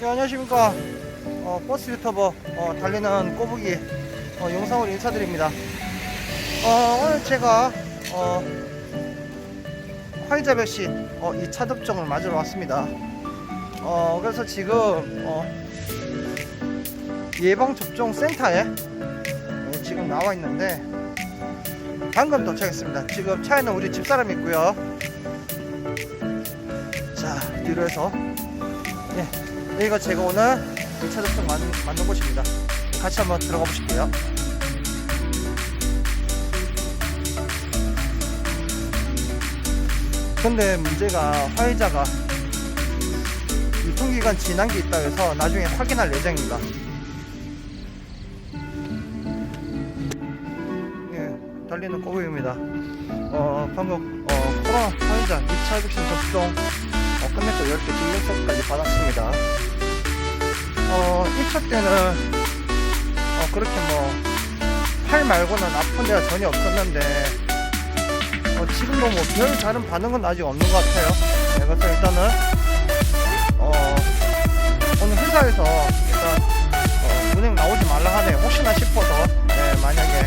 네, 안녕하십니까. 어, 버스 유튜버 어, 달리는 꼬부기 어, 영상으로 인사드립니다. 어, 오늘 제가 어, 화이자 백신 어, 2차 접종을 맞으러 왔습니다. 어, 그래서 지금 어, 예방 접종 센터에 네, 지금 나와 있는데 방금 도착했습니다. 지금 차에는 우리 집사람이 있고요. 자 뒤로 해서 예, 여기가 제가 오늘 2차 접종 맞는, 맞는 곳입니다. 같이 한번 들어가 보실게요. 근데 문제가 화이자가 유통기간 지난 게 있다 해서 나중에 확인할 예정입니다. 예, 달리는 꼬부입니다. 어, 방금 어, 코로나 화이자 2차 백신 접종 어, 끝냈고 이렇게 증명서까지 받았습니다. 어, 1차 때는 어, 그렇게 뭐, 팔 말고는 아픈 데가 전혀 없었는데, 어, 지금도 뭐, 별 다른 반응은 아직 없는 것 같아요. 네, 그래서 일단은, 어, 오늘 회사에서 일단, 어, 운행 나오지 말라 하네. 혹시나 싶어서, 네, 만약에,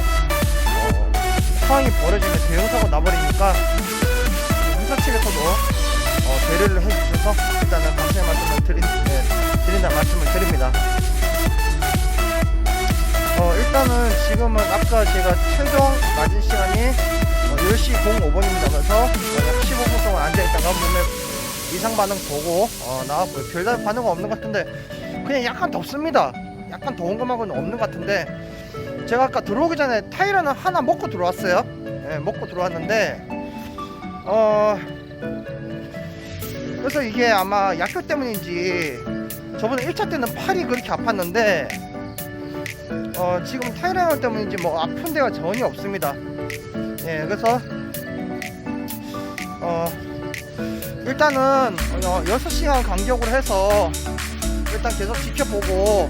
어, 상황이 벌어지면 대형사고 나버리니까, 회사 측에서도, 어, 배려를 해주셔서, 일단은 감사의 말씀을 드린, 네, 드린다 말씀을 드립니다. 어, 일단은 지금은 아까 제가 최종 맞은 시간이 어, 10시 05분입니다. 그래서 어, 약 15분 동안 앉아있다가 몸에 이상 반응 보고 어, 나왔고요. 별다른 반응은 없는 것 같은데 그냥 약간 덥습니다. 약간 더운 것만은 없는 것 같은데 제가 아까 들어오기 전에 타이러는 하나 먹고 들어왔어요. 예, 먹고 들어왔는데 어 그래서 이게 아마 약효 때문인지 저번에 1차 때는 팔이 그렇게 아팠는데 어, 지금 타이레놀 때문인지 뭐 아픈 데가 전혀 없습니다. 예, 그래서 어, 일단은 어, 6시간 간격으로 해서 일단 계속 지켜보고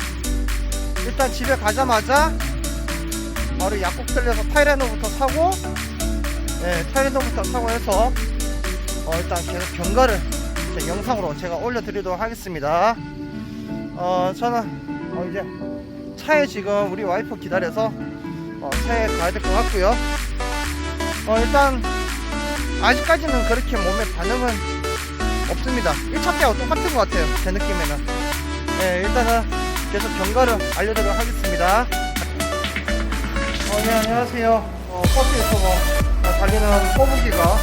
일단 집에 가자마자 바로 약국 들려서 타이레놀부터 사고 예, 타이레놀부터 사고 해서 어, 일단 계속 경과를 제 영상으로 제가 올려드리도록 하겠습니다. 어, 저는 어, 이제 차에 지금 우리 와이프 기다려서 어, 차에 가야 될 것 같고요. 어, 일단 아직까지는 그렇게 몸에 반응은 없습니다. 1차 때하고 똑같은 것 같아요. 제 느낌에는. 네, 일단은 계속 경과를 알려드리도록 하겠습니다. 어, 네, 안녕하세요. 어, 버스 유튜버 어, 달리는 꼬부기가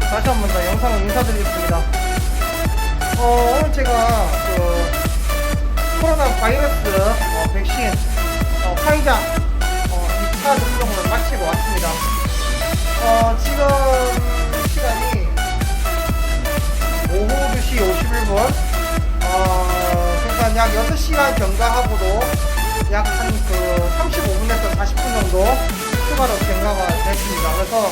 다시 한 번 더 영상을 인사드리겠습니다. 어, 오늘 제가 그 코로나 바이러스 어, 백신 어, 화이자 어, 2차 접종을 마치고 왔습니다. 어, 지금 시간이 오후 2시 51분 어, 그러니까 약 6시간 경과하고도 약 한 그 35분에서 40분 정도 추가로 경과가 됐습니다. 그래서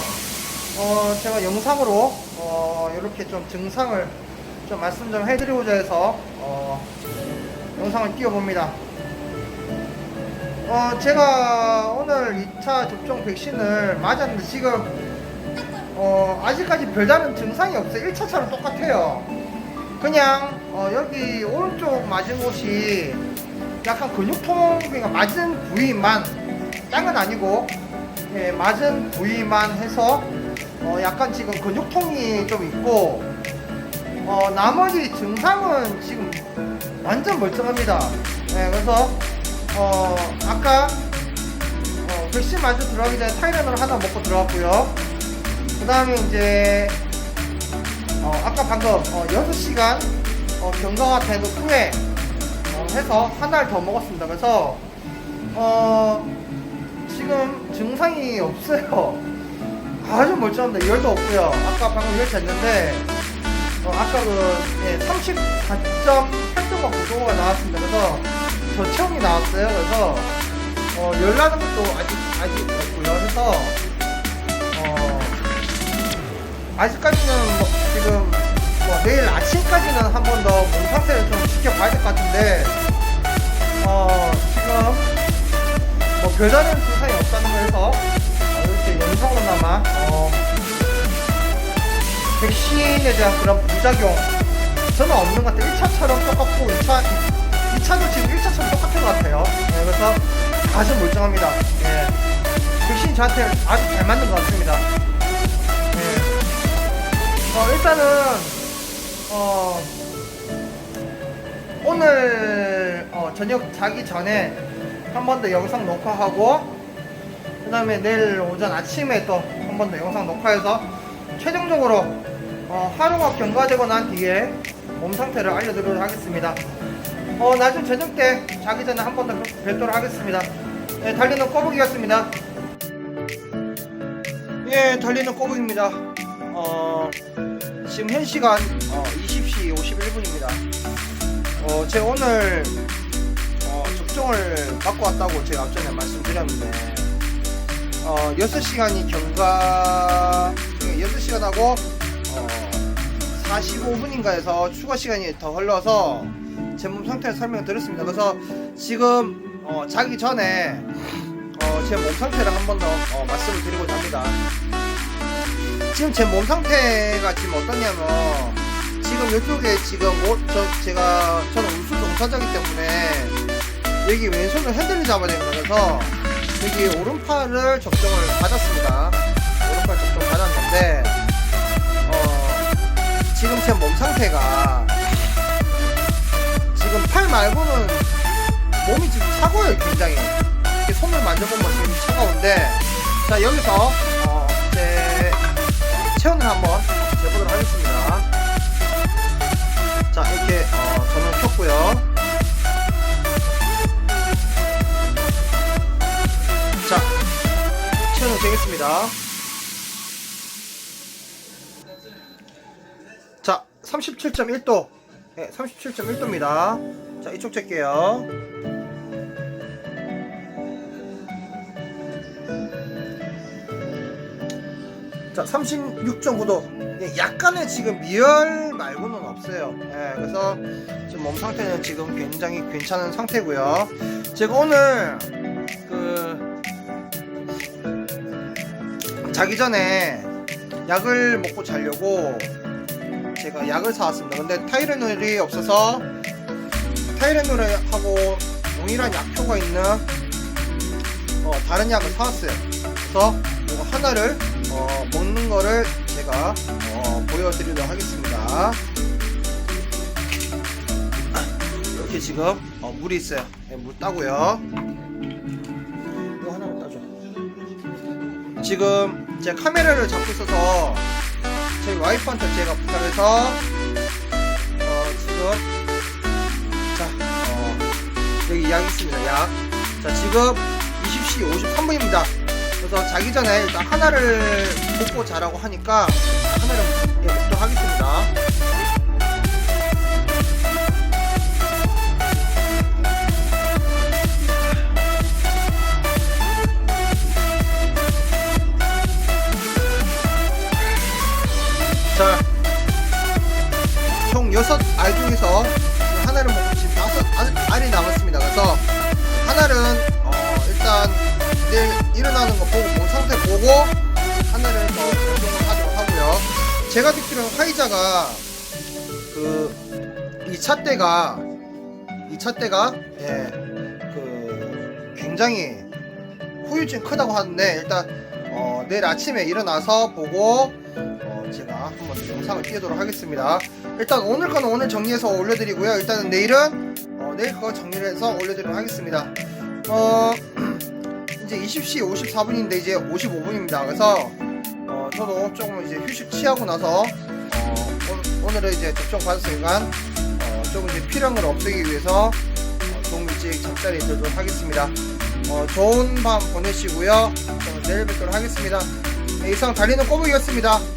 어, 제가 영상으로 어, 이렇게 좀 증상을 좀 말씀 좀 해드리고자 해서 어, 영상을 띄워봅니다. 어, 제가 오늘 2차 접종 백신을 맞았는데 지금 어, 아직까지 별다른 증상이 없어요. 1차처럼 똑같아요. 그냥 어, 여기 오른쪽 맞은 곳이 약간 근육통, 그러니까 맞은 부위만 딴건 아니고 예, 맞은 부위만 해서 어, 약간 지금 근육통이 좀 있고 어, 나머지 증상은 지금 완전 멀쩡합니다. 네, 그래서 어, 아까 어, 백신 맞아 들어가기 전에 타이레놀 하나 먹고 들어갔고요. 그 다음에 이제 어, 아까 방금 어, 6시간 어, 경과가 된 후에 어, 해서 하나를 더 먹었습니다. 그래서 어, 지금 증상이 없어요. 아주 멀쩡합니다. 열도 없고요. 아까 방금 열 쟀는데 어, 아까 그 예, 34.8도가 구도가 나왔습니다. 그래서 저체온이 나왔어요. 그래서 어, 열나는 것도 아직 아직 없고요. 그래서 어, 아직까지는 뭐 지금 뭐 내일 아침까지는 한 번 더 몸 상태를 좀 지켜봐야 될 것 같은데 어, 지금 뭐 별다른 증상이 없다는 거 해서 어, 이렇게 영상으로나마 어, 백신에 대한 그런 부작용 저는 없는 것 같아요. 1차처럼 똑같고 2차, 2차도 지금 1차처럼 똑같은 것 같아요. 네, 그래서 아주 멀쩡합니다. 네. 백신 저한테 아주 잘 맞는 것 같습니다. 네. 어, 일단은 어, 오늘 어, 저녁 자기 전에 한 번 더 영상 녹화하고 그 다음에 내일 오전 아침에 또 한 번 더 영상 녹화해서 최종적으로 어, 하루가 경과되고 난 뒤에 몸 상태를 알려드리도록 하겠습니다. 어, 나중 저녁 때 자기 전에 한 번 더 뵙도록 하겠습니다. 예, 달리는 꼬북이였습니다. 예, 달리는 꼬북입니다. 어, 지금 현 시간 어, 20시 51분입니다. 어, 제가 오늘 어, 접종을 받고 왔다고 제가 앞전에 말씀드렸는데 어, 6시간이 경과 6시간하고 어, 45분인가 해서 추가 시간이 더 흘러서 제 몸 상태를 설명을 드렸습니다. 그래서 지금 어, 자기 전에 어, 제 몸 상태를 한 번 더 어, 말씀을 드리고자 합니다. 지금 제 몸 상태가 지금 어떠냐면 지금 이쪽에 지금 뭐, 저 제가 저는 우수 종사자이기 때문에 여기 왼손을 핸들을 잡아야 되는 거라서 여기 오른팔을 접종을 받았습니다. 오른팔 접종 받았는데 어, 지금 제 몸 상태가 지금 팔 말고는 몸이 지금 차가워요 굉장히. 이렇게 손을 만져보면 지금 차가운데. 자 여기서 어, 제 체온을 한번 재보도록 하겠습니다. 자 이렇게 어, 전원 켰고요. 자 체온을 재겠습니다 37.1도. 네, 37.1도입니다. 자 이쪽 잴게요. 자 36.9도. 예, 약간의 지금 미열 말고는 없어요. 예, 그래서 지금 몸 상태는 지금 굉장히 괜찮은 상태고요. 제가 오늘 그 자기 전에 약을 먹고 자려고 제가 약을 사왔습니다 근데 타이레놀이 없어서 타이레놀하고 동일한 약효가 있는 어, 다른 약을 사왔어요 그래서 이거 하나를 어, 먹는 거를 제가 어, 보여드리도록 하겠습니다. 이렇게 지금 어, 물이 있어요. 네, 물 따고요. 이거 하나만 따줘. 지금 제가 카메라를 잡고 있어서 저희 와이프한테 제가 부탁해서 어, 지금 자 어, 여기 약 있습니다. 약. 자 지금 20시 53분입니다. 그래서 자기 전에 일단 하나를 먹고 자라고 하니까 하나를 예, 먹도록 하겠습니다. 일 일어나는 거 보고 몸 상태 보고 하나를 더 결정을 하도록 하고요. 제가 듣기로는 화이자가 그 2차 때가 2차 때가 예, 그 굉장히 후유증 크다고 하는데 일단 어, 내일 아침에 일어나서 보고 어, 제가 한번 영상을 띄우도록 하겠습니다. 일단 오늘 거는 오늘 정리해서 올려드리고요. 일단은 내일은 어, 내일 거 정리를 해서 올려드리도록 하겠습니다. 어, 이제 20시 54분인데 이제 55분입니다. 그래서 어, 저도 조금 이제 휴식 취하고 나서 어, 오, 늘은 이제 접종 받았으니까 어, 조금 이제 필요한 걸 없애기 위해서 어, 조금 일찍 잠자리에 들도록 하겠습니다. 어, 좋은 밤 보내시고요. 저는 내일 뵙도록 하겠습니다. 네, 이상 달리는 꼬북이었습니다.